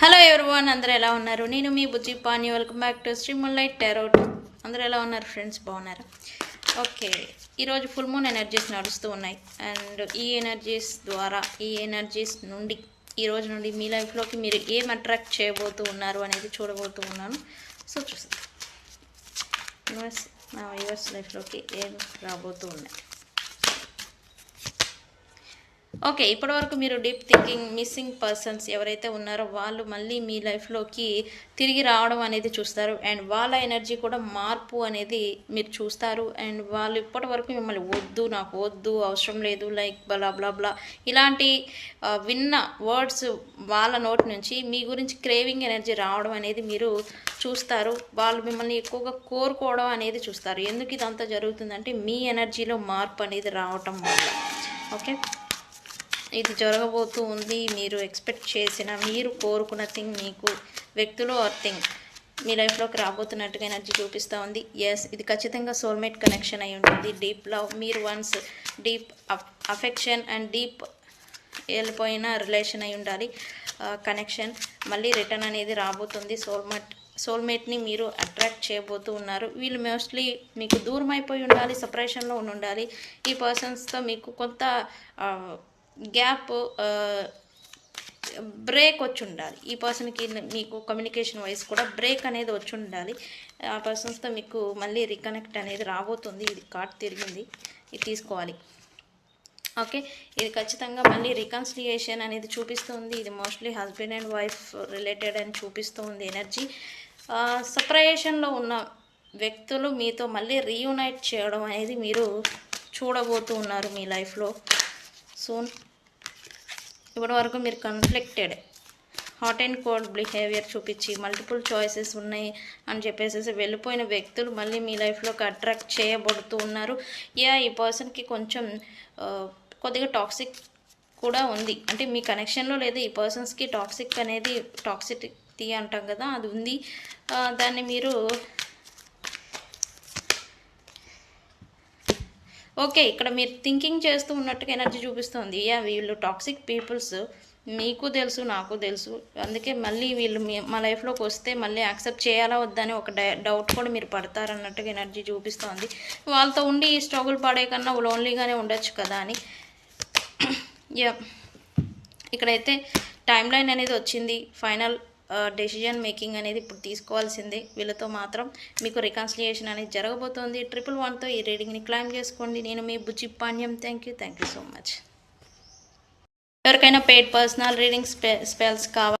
Hello everyone అందరూ ఎలా ఉన్నారు? నేను మీ Bujji Pani. Welcome back to శ్రీముల్లైట్ tarot అందరూ ఎలా ఉన్నారు ఫ్రెండ్స్ బాగున్నారు? ఓకే ఈరోజు ఫుల్ మూన్ ఎనర్జీస్ నడుస్తూ ఉన్నాయి. అండ్ ఈ ఎనర్జీస్ ద్వారా ఈ ఎనర్జీస్ నుండి ఈ రోజు నుండి మీ లైఫ్లోకి మీరు ఏం అట్రాక్ట్ చేయబోతూ ఉన్నారు అనేది చూడబోతూ ఉన్నాను. సో చూస్తాం యూఎస్ నా యూఎస్ లైఫ్లోకి ఏం రాబోతూ ఉన్నాయి? ఓకే ఇప్పటివరకు మీరు డీప్ థింకింగ్ మిస్సింగ్ పర్సన్స్ ఎవరైతే ఉన్నారో వాళ్ళు మళ్ళీ మీ లైఫ్లోకి తిరిగి రావడం అనేది చూస్తారు. అండ్ వాళ్ళ ఎనర్జీ కూడా మార్పు అనేది మీరు చూస్తారు. అండ్ వాళ్ళు ఇప్పటి వరకు మిమ్మల్ని వద్దు నాకు వద్దు అవసరం లేదు లైక్ బ్లా బ్లా బ్లా ఇలాంటి విన్న వర్డ్స్ వాళ్ళ నోటి నుంచి మీ గురించి క్రేవింగ్ ఎనర్జీ రావడం అనేది మీరు చూస్తారు. వాళ్ళు మిమ్మల్ని ఎక్కువగా కోరుకోవడం అనేది చూస్తారు. ఎందుకు ఇదంతా జరుగుతుందంటే మీ ఎనర్జీలో మార్పు అనేది రావటం వల్ల. ఓకే? ఇది జరగబోతూ ఉంది. మీరు ఎక్స్పెక్ట్ చేసిన మీరు కోరుకున్న థింగ్ మీకు వ్యక్తులు ఆర్ థింగ్ మీ లైఫ్లోకి రాబోతున్నట్టుగా ఎనర్జీ చూపిస్తూ ఉంది. ఎస్ ఇది ఖచ్చితంగా సోల్మేట్ కనెక్షన్ అయి ఉంటుంది. డీప్ లవ్ మీరు once deep affection and deep వెళ్ళిపోయిన రిలేషన్ అయి ఉండాలి. కనెక్షన్ మళ్ళీ రిటర్న్ అనేది రాబోతుంది. సోల్మేట్ సోల్మేట్ని మీరు అట్రాక్ట్ చేయబోతూ ఉన్నారు. వీళ్ళు మోస్ట్లీ మీకు దూరం అయిపోయి ఉండాలి సపరేషన్లో ఉండి ఉండాలి. ఈ పర్సన్స్తో మీకు కొంత గ్యాప్ బ్రేక్ వచ్చి ఉండాలి. ఈ పర్సన్కి మీకు కమ్యూనికేషన్ వైజ్ కూడా బ్రేక్ అనేది వచ్చి ఉండాలి. ఆ పర్సన్స్తో మీకు మళ్ళీ రికనెక్ట్ అనేది రాబోతుంది. ఇది కార్డ్ తిరిగింది. ఇది తీసుకోవాలి. ఓకే? ఇది ఖచ్చితంగా మళ్ళీ రికన్సిలియేషన్ అనేది చూపిస్తుంది. ఇది mostly husband and wife related అని చూపిస్తుంది ఎనర్జీ. సపరేషన్లో ఉన్న వ్యక్తులు మీతో మళ్ళీ రీయునైట్ చేయడం అనేది మీరు చూడబోతూ ఉన్నారు మీ లైఫ్లో. సూన్. ఇప్పటి వరకు మీరు conflicted hot and cold behaviour చూపించి మల్టిపుల్ చాయిసెస్ ఉన్నాయి అని చెప్పేసి వెళ్ళిపోయిన వ్యక్తులు మళ్ళీ మీ లైఫ్లోకి అట్రాక్ట్ చేయబడుతూ ఉన్నారు. యా ఈ పర్సన్కి కొంచెం uh, కొద్దిగా టాక్సిక్ కూడా ఉంది. అంటే మీ కనెక్షన్లో లేదు ఈ పర్సన్స్కి టాక్సిక్ అనేది టాక్సిటీ అంటాం కదా అది ఉంది. Uh, దాన్ని మీరు ఓకే ఇక్కడ మీరు థింకింగ్ చేస్తూ ఉన్నట్టుగా ఎనర్జీ చూపిస్తుంది. యా వీళ్ళు టాక్సిక్ పీపుల్స్ మీకు తెలుసు నాకు తెలుసు. అందుకే మళ్ళీ వీళ్ళు మీ మా లైఫ్లోకి వస్తే మళ్ళీ యాక్సెప్ట్ చేయాలా వద్దని ఒక డౌట్ కూడా మీరు పడతారన్నట్టుగా ఎనర్జీ చూపిస్తోంది. వాళ్ళతో ఉండి ఈ స్ట్రగుల్ పడే కన్నా లోన్లీగానే ఉండొచ్చు కదా అని. యా ఇక్కడైతే టైం లైన్ అనేది వచ్చింది. ఫైనల్ డెసిజన్ మేకింగ్ అనేది ఇప్పుడు తీసుకోవాల్సిందే. వీళ్ళతో మాత్రం మీకు రికన్సిలియేషన్ అనేది జరగబోతోంది. ట్రిపుల్ వన్తో ఈ రీడింగ్ని క్లైమ్ చేసుకోండి. నేను మీ Bujji Panyam thank you thank you so much ఎవరికైనా paid personal reading spe spells కావాలి